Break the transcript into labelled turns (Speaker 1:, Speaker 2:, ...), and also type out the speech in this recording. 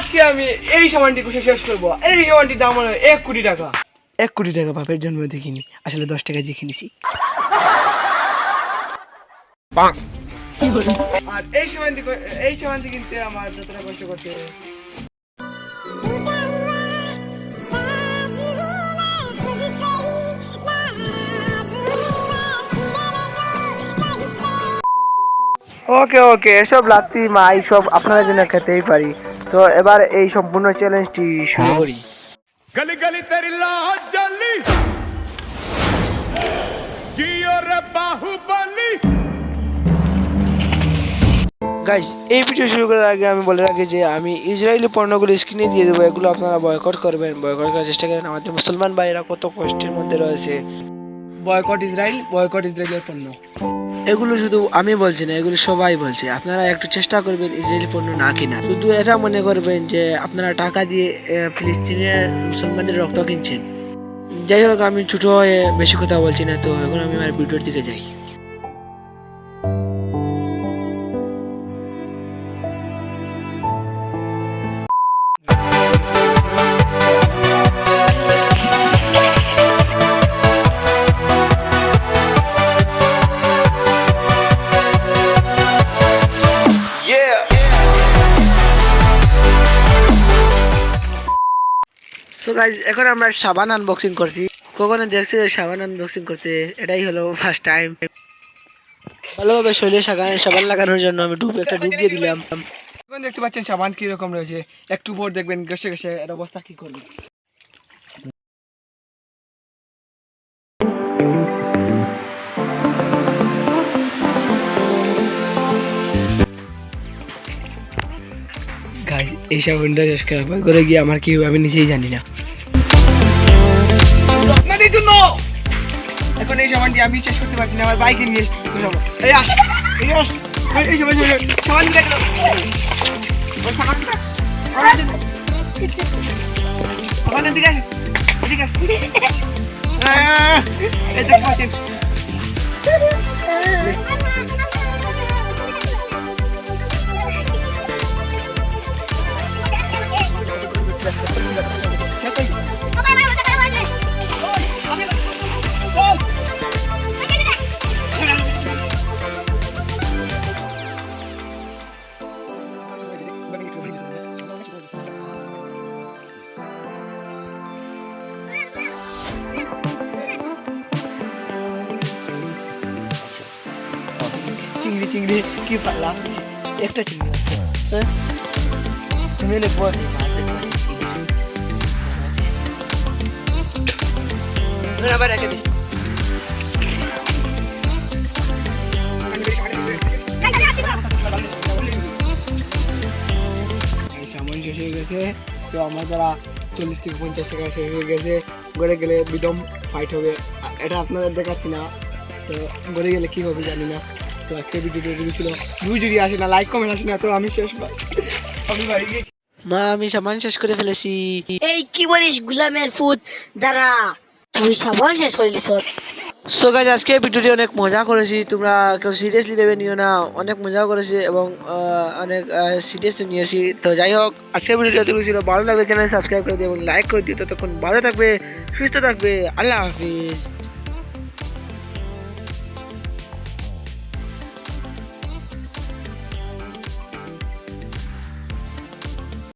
Speaker 1: আজকে আমি এই সামানটি কুষে শেষ করব। এই সামানটির দাম হলো এক কোটি টাকা। এক কোটি টাকা বাপের জন্ম দেখিনি। আসলে দশ টাকা দিয়ে কিনেছি আর এই সামানটি এই সামানটি কিনতে আমার যতটা কষ্ট করতে ওকে ওকে এসব লাত্তি মা এইসব আপনাদের জন্য খেতেই পারি। তো এবার এই সম্পূর্ণ চ্যালেঞ্জটি শুরু হ্যাঁ।
Speaker 2: করি। গলি গলি তেরি জলি জিও রে বাহুবলি
Speaker 1: গাইস এই ভিডিও শুরু করার আগে আমি বলে রাখি যে আমি ইসরায়েলি পণ্যগুলো স্ক্রিনে দিয়ে দেবো এগুলো আপনারা বয়কট করবেন। বয়কট করার চেষ্টা করেন। আমাদের মুসলমান ভাইরা কত কষ্টের মধ্যে রয়েছে। বয়কট ইসরায়েল বয়কট ইসরায়েলের পণ্য। এগুলো শুধু আমি বলছি না, এগুলো সবাই বলছে। আপনারা একটু চেষ্টা করবেন ইসরায়েলি পণ্য না কিনা শুধু এটা মনে করবেন যে আপনারা টাকা দিয়ে ফিলিস্তিনে ফিলিস্তিনের মুসলমানদের রক্ত কিনছেন। যাই হোক, আমি ছোট হয়ে বেশি কথা বলছি না, তো এখন আমি আমার ভিডিওর দিকে যাই। সো এখন আমরা সাবান আনবক্সিং করছি। কখনো দেখছি যে সাবান আনবক্সিং করতে? এটাই হলো ফার্স্ট টাইম ভালোভাবে শরীরে সাবান সাবান লাগানোর জন্য আমি ডুব একটা ডুব দিয়ে দিলাম। এখন দেখতে পাচ্ছেন সাবান কি রকম রয়েছে। একটু পর দেখবেন এর অবস্থা কি করবে। এই সাবানটা শেষ করে গিয়ে আমার কি আমি নিজেই জানি না। আপনাদের জন্য। এখন এই সামানটি আমি শেষ করতে পারছি না, আমার বাইকে নিয়ে ঘুরাবো এই দেখতে পাচ্ছেন চিংড়ি চিংড়ি, কি পাল্লা একটা চিংড়ি আছে। হ্যাঁ? রেখে দিই শেষ হয়ে গেছে। তো আমার দ্বারা পঞ্চাশ টাকা শেষ হয়ে গেছে। গড়ে গেলে বিদম ফাইট হবে। এটা আপনাদের দেখাচ্ছি না। তো গড়ে গেলে কি হবে জানি না। তো আজকে ভিডিওটা যদি ছিল দুই যদি আসে না লাইক কমেন্ট আসে না তো আমি শেষ ভাই। আমি গিয়ে মা আমি সামান শেষ করে ফেলেছি।
Speaker 3: এই কি বলিস গুলামের ফুট দাঁড়া। তুই সাবান শেষ করলিস
Speaker 1: সো গাইজ আজকে ভিডিওটি অনেক মজা করেছি। তোমরা কেউ সিরিয়াসলি ভেবে নিও না অনেক মজা করেছি এবং আহ, অনেক সিরিয়াসলি নিয়েছি। তো যাই হোক আজকে ভিডিওটি যতটুকু ছিল। ভালো লাগবে চ্যানেল সাবস্ক্রাইব করে দিও এবং লাইক করে দিও। ততক্ষণ ভালো থাকবে সুস্থ থাকবে। আল্লাহ হাফিজ।